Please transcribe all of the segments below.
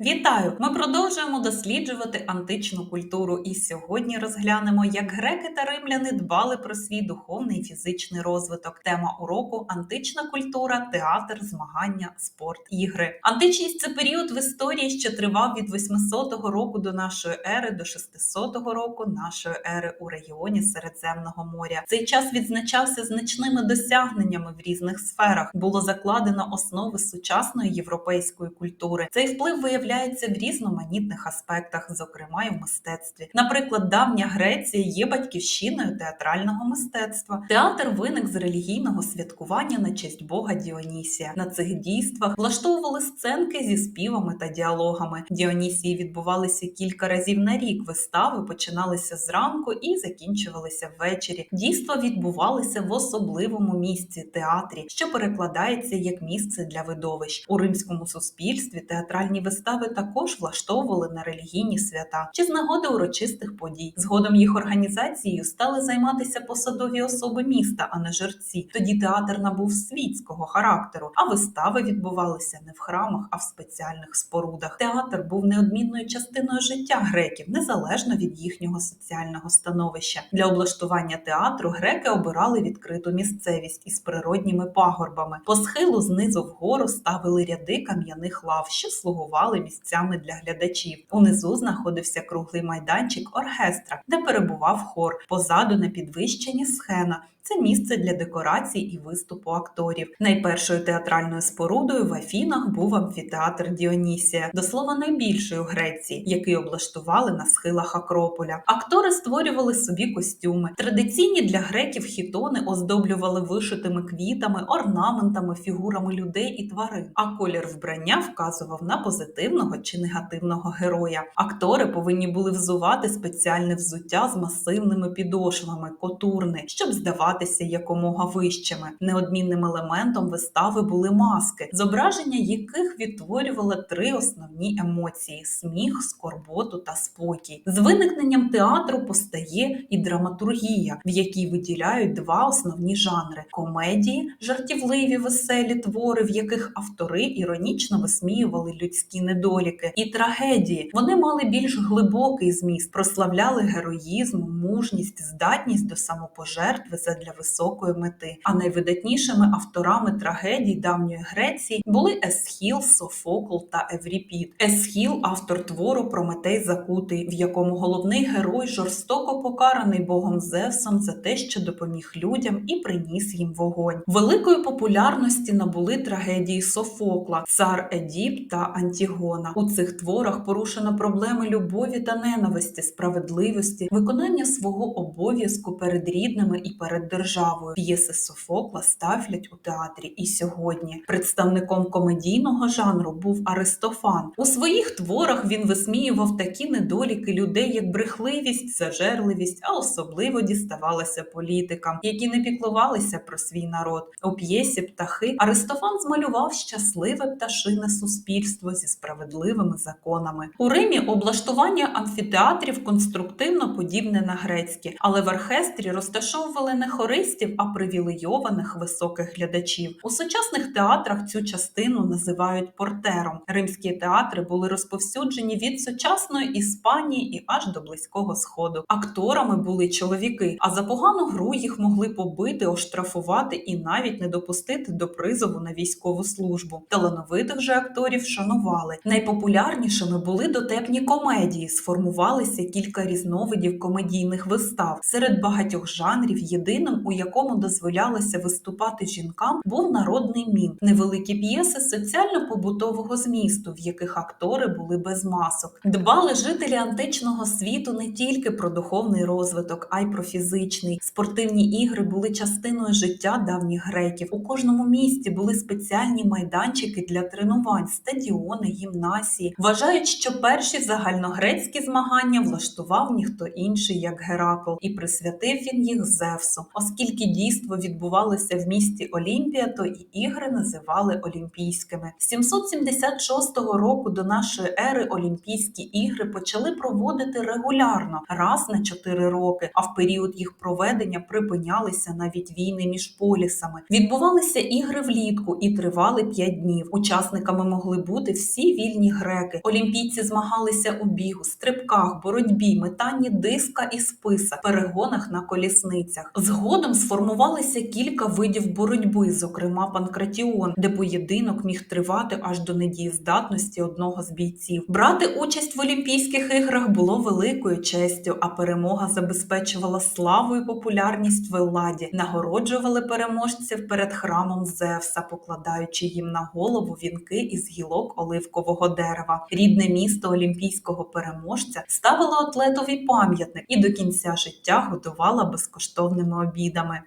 Вітаю! Ми продовжуємо досліджувати античну культуру і сьогодні розглянемо, як греки та римляни дбали про свій духовний і фізичний розвиток. Тема уроку антична культура, театр, змагання, спорт, ігри. Античність це період в історії, що тривав від 800 року до нашої ери до 600 року нашої ери у регіоні Середземного моря. Цей час відзначався значними досягненнями в різних сферах. Було закладено основи сучасної європейської культури. Цей вплив виявляється в різноманітних аспектах, зокрема і в мистецтві. Наприклад, давня Греція є батьківщиною театрального мистецтва. Театр виник з релігійного святкування на честь Бога Діонісія. На цих дійствах влаштовували сценки зі співами та діалогами. Діонісії відбувалися кілька разів на рік. Вистави починалися зранку і закінчувалися ввечері. Дійства відбувалися в особливому місці театрі, що перекладається як місце для видовищ у римському суспільстві. Театральні вистави також влаштовували на релігійні свята чи з нагоди урочистих подій. Згодом їх організацією стали займатися посадові особи міста, а не жерці. Тоді театр набув світського характеру, а вистави відбувалися не в храмах, а в спеціальних спорудах. Театр був неодмінною частиною життя греків, незалежно від їхнього соціального становища. Для облаштування театру греки обирали відкриту місцевість із природніми пагорбами. По схилу знизу вгору ставили ряди кам'яних лав, що слугували місцями для глядачів. Унизу знаходився круглий майданчик оркестра, де перебував хор. Позаду на підвищенні схена. Це місце для декорацій і виступу акторів. Найпершою театральною спорудою в Афінах був амфітеатр Діонісія, до слова найбільший у Греції, який облаштували на схилах Акрополя. Актори створювали собі костюми. Традиційні для греків хітони оздоблювали вишитими квітами, орнаментами, фігурами людей і тварин. А колір вбрання вказував на позитивного чи негативного героя. Актори повинні були взувати спеціальне взуття з масивними підошвами, котурни, щоб здаватися якомога вищими. Неодмінним елементом вистави були маски, зображення яких відтворювали три основні емоції: сміх, скорботу та спокій. З виникненням театру постає і драматургія, в якій виділяють два основні жанри: комедії, жартівливі веселі твори, в яких автори іронічно висміювали людські недоліки, і трагедії. Вони мали більш глибокий зміст, прославляли героїзм, мужність, здатність до самопожертви задля високої мети. А найвидатнішими авторами трагедій давньої Греції були Есхіл, Софокл та Евріпід. Есхіл автор твору Прометей Закутий, в якому головний герой жорстоко покараний богом Зевсом за те, що допоміг людям і приніс їм вогонь. Великої популярності набули трагедії Софокла, цар Едіп та Антігона. У цих творах порушено проблеми любові та ненависті, справедливості, виконання свого обов'язку перед рідними і перед державою. П'єси Софокла ставлять у театрі і сьогодні. Представником комедійного жанру був Аристофан. У своїх творах він висміював такі недоліки людей, як брехливість, зажерливість, а особливо діставалася політикам, які не піклувалися про свій народ. У п'єсі птахи Аристофан змалював щасливе пташине суспільство зі справедливими законами. У Римі облаштування амфітеатрів конструктивно подібне на грецьке, але в оркестрі розташовували не хористів, а привілейованих високих глядачів. У сучасних театрах цю частину називають портером. Римські театри були розповсюджені від сучасної Іспанії і аж до близького сходу. Акторами були чоловіки, а за погану гру їх могли побити, оштрафувати і навіть не допустити до призову на військову службу. Талановитих же акторів шанували. Найпопулярнішими були дотепні комедії. Сформувалися кілька різновидів комедійних вистав. Серед багатьох жанрів єдиним, у якому дозволялося виступати жінкам, був народний мім. Невеликі п'єси соціально-побутового змісту, в яких актори були без масок. Дбали жителі античного світу не тільки про духовний розвиток, а й про фізичний. Спортивні ігри були частиною життя давніх греків. У кожному місті були спеціальні майданчики для тренувань, стадіони, гімнасії. Вважають, що перші загальногрецькі змагання влаштував ніхто інший, як Геракл, і присвятив він їх Зевсу. Оскільки дійство відбувалося в місті Олімпія, то і ігри називали Олімпійськими. З 776 року до нашої ери Олімпійські ігри почали проводити регулярно раз на 4 роки. А в період їх проведення припинялися навіть війни між полісами. Відбувалися ігри влітку і тривали 5 днів. Учасниками могли бути всі вільні греки. Олімпійці змагалися у бігу, стрибках, боротьбі, метанні диска і списа, перегонах на колісницях. Згодом сформувалися кілька видів боротьби, зокрема панкратіон, де поєдинок міг тривати аж до недієздатності одного з бійців. Брати участь в Олімпійських іграх було великою честю, а перемога забезпечувала славу і популярність в Елладі. Нагороджували переможців перед храмом Зевса, покладаючи їм на голову вінки із гілок оливкового дерева. Рідне місто олімпійського переможця ставило атлетові пам'ятник і до кінця життя годувала безкоштовними обідами.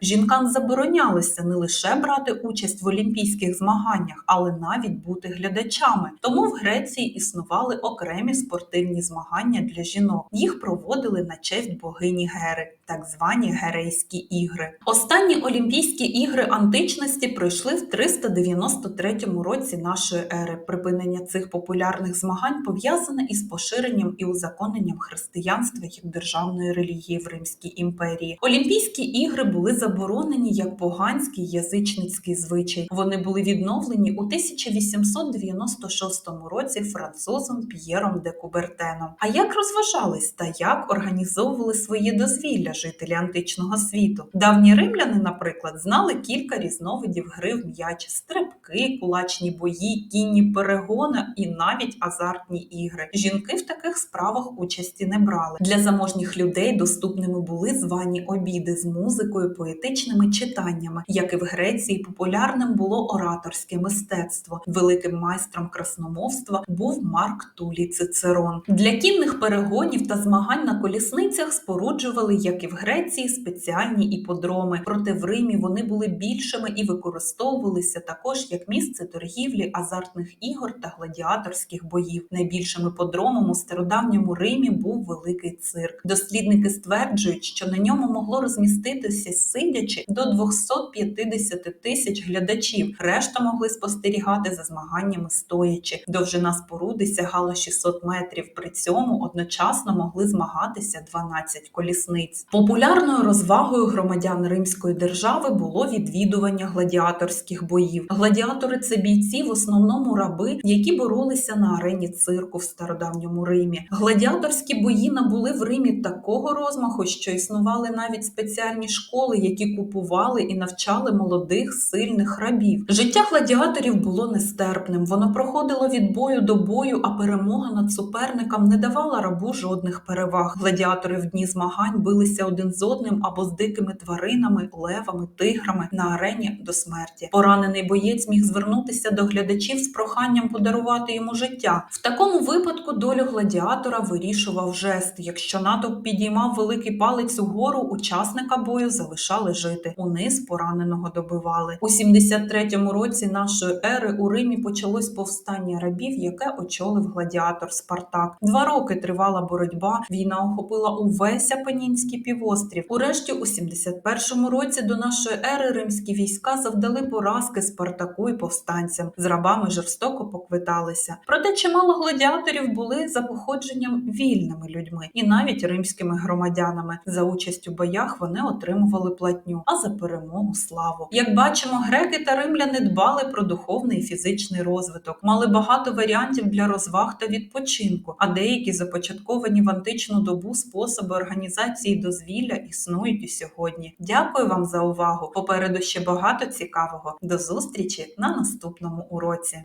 Жінкам заборонялося не лише брати участь в олімпійських змаганнях, але навіть бути глядачами. Тому в Греції існували окремі спортивні змагання для жінок. Їх проводили на честь богині Гери, так звані Герейські ігри. Останні Олімпійські ігри античності пройшли в 393 році нашої ери. Припинення цих популярних змагань пов'язане із поширенням і узаконенням християнства як державної релігії в Римській імперії. Олімпійські ігри були заборонені як поганський язичницький звичай. Вони були відновлені у 1896 році французом П'єром де Кубертеном. А як розважались та як організовували свої дозвілля жителі античного світу? Давні римляни, наприклад, знали кілька різновидів гри в м'яч, стрибки, кулачні бої, кінні перегони і навіть азартні ігри. Жінки в таких справах участі не брали. Для заможніх людей доступними були звані обіди з музикою, поетичними читаннями. Як і в Греції, популярним було ораторське мистецтво. Великим майстром красномовства був Марк Тулій Цицерон. Для кінних перегонів та змагань на колісницях споруджували, як і в Греції, спеціальні іподроми. Проте в Римі вони були більшими і використовувалися також як місце торгівлі, азартних ігор та гладіаторських боїв. Найбільшим іподромом у стародавньому Римі був великий цирк. Дослідники стверджують, що на ньому могло розміститися сидячи до 250 тисяч глядачів. Решта могли спостерігати за змаганнями стоячи. Довжина споруди сягала 600 метрів. При цьому одночасно могли змагатися 12 колісниць. Популярною розвагою громадян Римської держави було відвідування гладіаторських боїв. Гладіатори це бійці, в основному раби, які боролися на арені цирку в стародавньому Римі. Гладіаторські бої набули в Римі такого розмаху, що існували навіть спеціальні школи, які купували і навчали молодих сильних рабів. Життя гладіаторів було нестерпним. Воно проходило від бою до бою, а перемога над суперником не давала рабу жодних переваг. Гладіатори в дні змагань билися один з одним або з дикими тваринами, левами, тиграми на арені до смерті. Поранений боєць міг звернутися до глядачів з проханням подарувати йому життя. В такому випадку долю гладіатора вирішував жест. Якщо натовп підіймав великий палець угору, учасника бою залишали жити. Униз пораненого добивали. У 73-му році нашої ери у Римі почалось повстання рабів, яке очолив гладіатор Спартак. Два роки тривала боротьба. Війна охопила увесь Апенінський півострів. Урешті, у 71-му році до нашої ери римські війська завдали поразки Спартаку і повстанцям. З рабами жорстоко поквиталися. Проте чимало гладіаторів були за походженням вільними людьми і навіть римськими громадянами. За участь у боях вони отримували платню, а за перемогу славу. Як бачимо, греки та римляни дбали про духовний і фізичний розвиток, мали багато варіантів для розваг та відпочинку, а деякі започатковані в античну добу способи організації дозвілля існують і сьогодні. Дякую вам за увагу. Попереду ще багато цікавого. До зустрічі на наступному уроці.